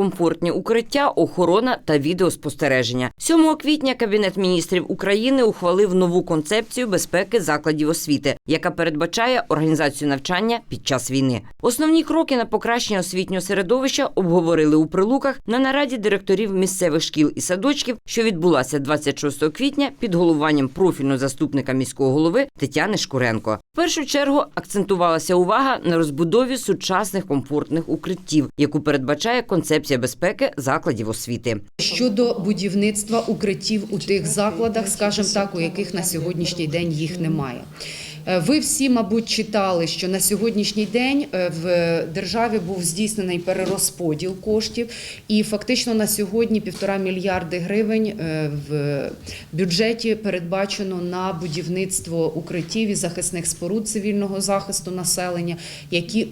комфортні укриття, охорона та відеоспостереження. 7 квітня Кабінет міністрів України ухвалив нову концепцію безпеки закладів освіти, яка передбачає організацію навчання під час війни. Основні кроки на покращення освітнього середовища обговорили у прилуках на нараді директорів місцевих шкіл і садочків, що відбулася 26 квітня під головуванням профільного заступника міського голови Тетяни Шкуренко. В першу чергу акцентувалася увага на розбудові сучасних комфортних укриттів, яку передбачає концепція безпеки закладів освіти. Щодо будівництва укриттів у тих закладах, скажімо так, у яких на сьогоднішній день їх немає. Е, Ви всі, мабуть, читали, що на сьогоднішній день е, в державі був здійснений перерозподіл коштів, і фактично на сьогодні півтора мільярди гривень е, в бюджеті передбачено на будівництво укриттів і захисних споруд цивільного захисту населення, які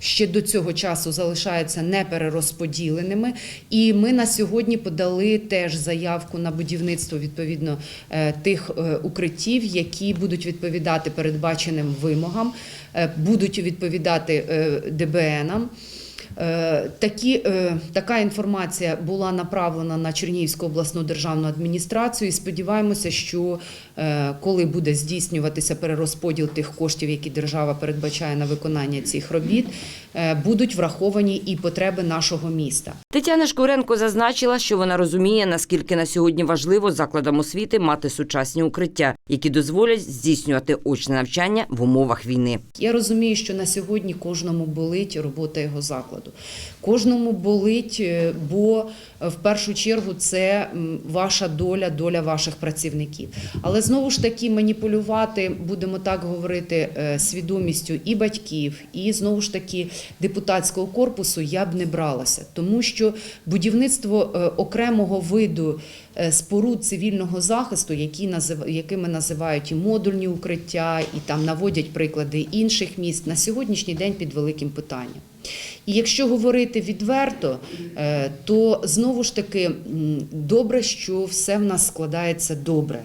ще до цього часу залишаються неперерозподіленими. І ми на сьогодні подали теж заявку на будівництво відповідно тих укриттів, які будуть відповідати передбаченим вимогам, е, будуть відповідати е, ДБНам. Е, Такі, е, така інформація була направлена на Чернігівську обласну державну адміністрацію. І сподіваємося, що е, коли буде здійснюватися перерозподіл тих коштів, які держава передбачає на виконання цих робіт, будуть враховані і потреби нашого міста. Тетяна Шкуренко зазначила, що вона розуміє, наскільки на сьогодні важливо закладам освіти мати сучасні укриття, які дозволять здійснювати очне навчання в умовах війни. Я розумію, що на сьогодні кожному болить робота його закладу. Кожному болить, е, бо е, в першу чергу це ваша доля, доля ваших працівників. Але знову ж таки маніпулювати, будемо так говорити, е, свідомістю і батьків, і знову ж таки депутатського корпусу я б не бралася, тому що будівництво окремого виду споруд цивільного захисту, які якими називають і модульні укриття, і там наводять приклади інших міст, на сьогоднішній день під великим питанням. І якщо говорити відверто, е, то знову ж таки добре, що все в нас складається добре.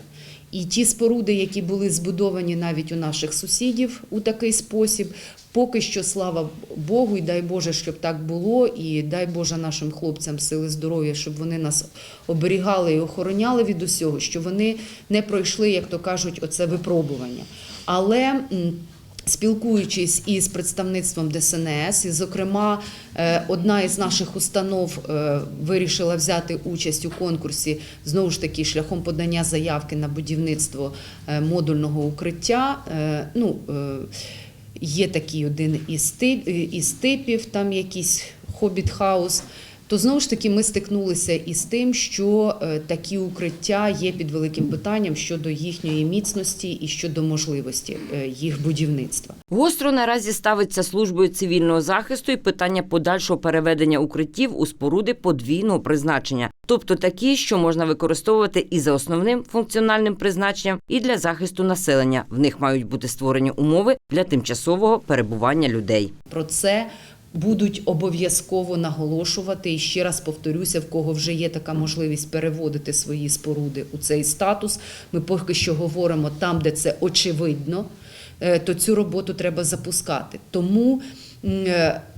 І ті споруди, які були збудовані навіть у наших сусідів у такий спосіб, поки що, слава Богу, і дай Боже, щоб так було, і дай Боже нашим хлопцям сили здоров'я, щоб вони нас оберігали і охороняли від усього, що вони не пройшли, як то кажуть, оце випробування. Але Спілкуючись із представництвом ДСНС, і, зокрема, е, одна із наших установ е, вирішила взяти участь у конкурсі знову ж таки шляхом подання заявки на будівництво е, модульного укриття. Ну, є такий один із типів, там якийсь хобіт-хаус. То знову ж таки ми стикнулися із тим, що е, такі укриття є під великим питанням щодо їхньої міцності і щодо можливості е, їх будівництва. Гостро наразі ставиться службою цивільного захисту і питання подальшого переведення укриттів у споруди подвійного призначення, тобто такі, що можна використовувати і за основним функціональним призначенням, і для захисту населення. В них мають бути створені умови для тимчасового перебування людей. Про це будуть обов'язково наголошувати. І ще раз повторюся, в кого вже є така можливість переводити свої споруди у цей статус. Ми поки що говоримо там, де це очевидно, е, то цю роботу треба запускати. Тому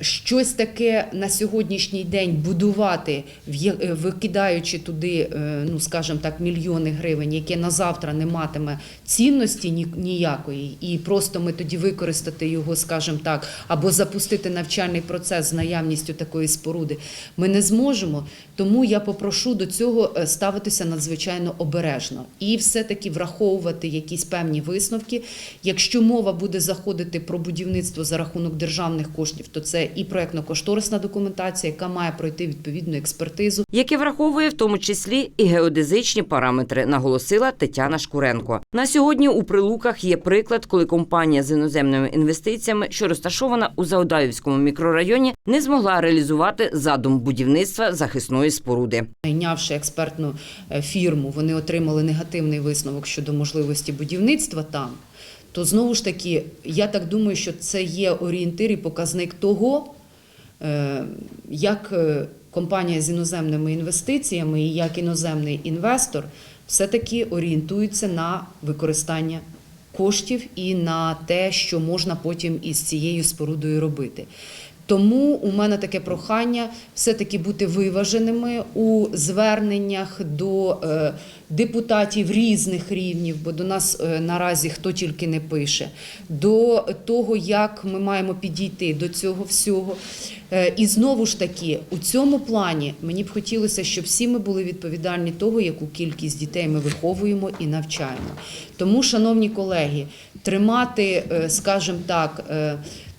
щось таке на сьогоднішній день будувати, е, викидаючи туди, е, ну скажімо так, мільйони гривень, яке на завтра не матиме цінності ніякої, і просто ми тоді використати його, скажімо так, або запустити навчальний процес з наявністю такої споруди, ми не зможемо. Тому я попрошу до цього е, ставитися надзвичайно обережно і все-таки враховувати якісь певні висновки. Якщо мова буде заходити про будівництво за рахунок державних коштів, то це і проектно-кошторисна документація, яка має пройти відповідну експертизу. яке враховує в тому числі і геодезичні параметри, наголосила Тетяна Шкуренко. На сьогодні у прилуках є приклад, коли компанія з іноземними інвестиціями, що розташована у Заодаївському мікрорайоні, не змогла реалізувати задум будівництва захисної споруди. Найнявши експертну е, фірму, вони отримали негативний висновок щодо можливості будівництва там. То знову ж таки, я так думаю, що це є орієнтир і показник того, е, як е, компанія з іноземними інвестиціями і як іноземний інвестор все-таки орієнтується на використання коштів і на те, що можна потім із цією спорудою робити. Тому у мене таке прохання все-таки бути виваженими у зверненнях до е, депутатів різних рівнів, бо до нас е, наразі хто тільки не пише, до того, як ми маємо підійти до цього всього. Е, І знову ж таки, у цьому плані мені б хотілося, щоб всі ми були відповідальні того, яку кількість дітей ми виховуємо і навчаємо. Тому, шановні колеги, тримати, скажімо так,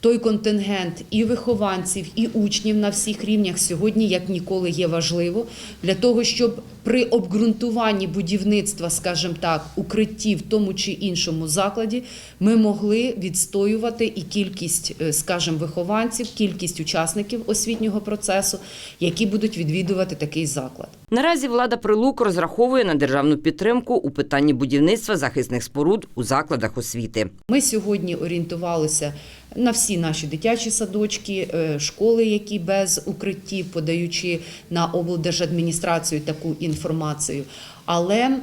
той контингент і вихованців, і учнів на всіх рівнях сьогодні як ніколи є важливо для того, щоб при обґрунтуванні будівництва, скажімо так, укриттів в тому чи іншому закладі, ми могли відстоювати і кількість, е, скажімо, вихованців, кількість учасників освітнього процесу, які будуть відвідувати такий заклад. Наразі влада Прилук розраховує на державну підтримку у питанні будівництва захисних споруд у закладах освіти. Ми сьогодні орієнтувалися на всі наші дитячі садочки, е, школи, які без укриттів, подаючи на облдержадміністрацію таку інформацію. Але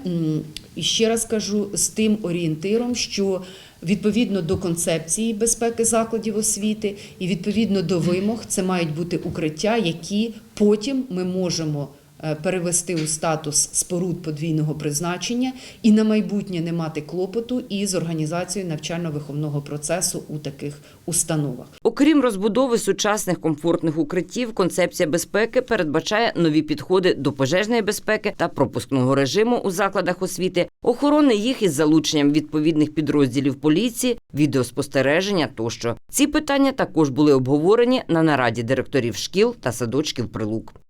ще раз кажу з тим орієнтиром, що відповідно до концепції безпеки закладів освіти і відповідно до вимог, це мають бути укриття, які потім ми можемо. Е, Перевести у статус споруд подвійного призначення і на майбутнє не мати клопоту із організацією навчально-виховного процесу у таких установах. Окрім розбудови сучасних комфортних укриттів, концепція безпеки передбачає нові підходи до пожежної безпеки та пропускного режиму у закладах освіти, охорони їх із залученням відповідних підрозділів поліції, відеоспостереження тощо. Ці питання також були обговорені на нараді директорів шкіл та садочків Прилук.